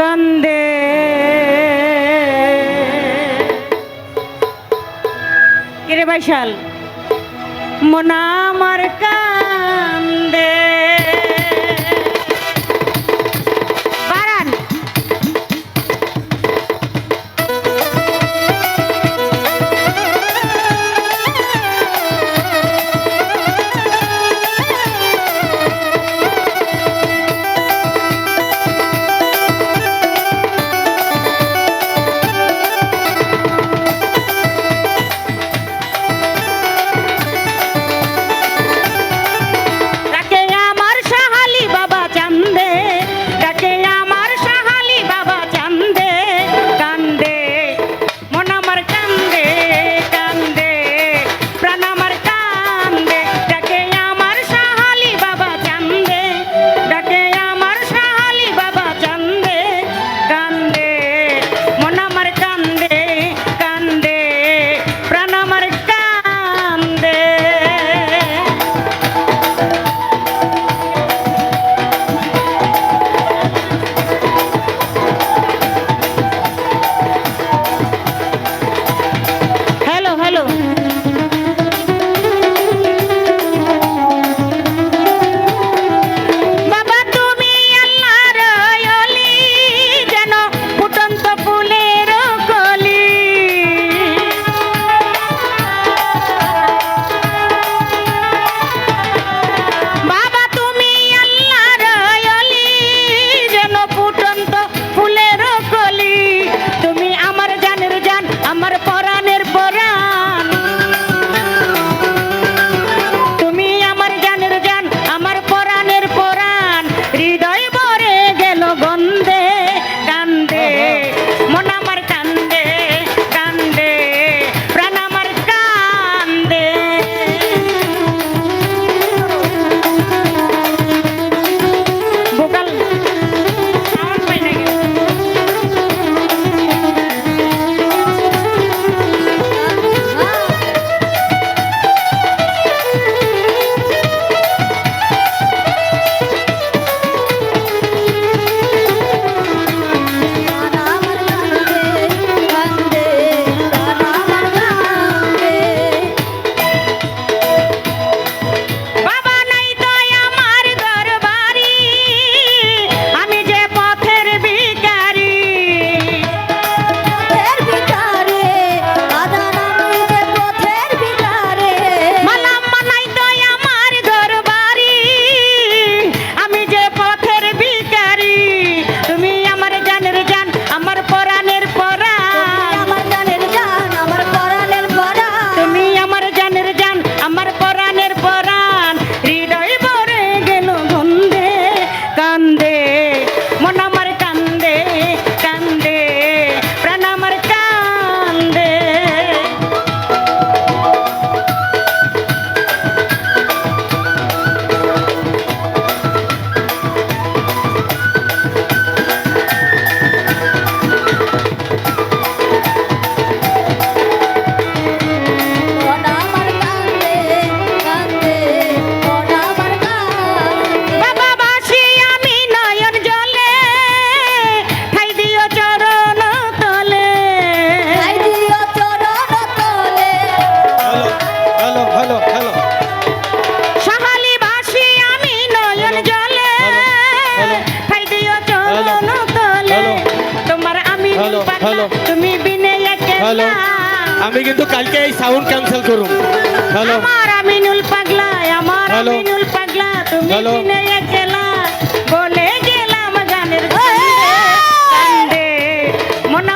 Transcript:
কান্দে। কিরে ভাইশাল মোনা আমার হ্যালো আমি কিন্তু কালকে এই সাউন্ড ক্যান্সেল করুন হ্যালো আমিনুল পাগলা আমার আমিনুল পাগলা তুমি বিনে একলা বলে গেলাম গানের ঘরে মন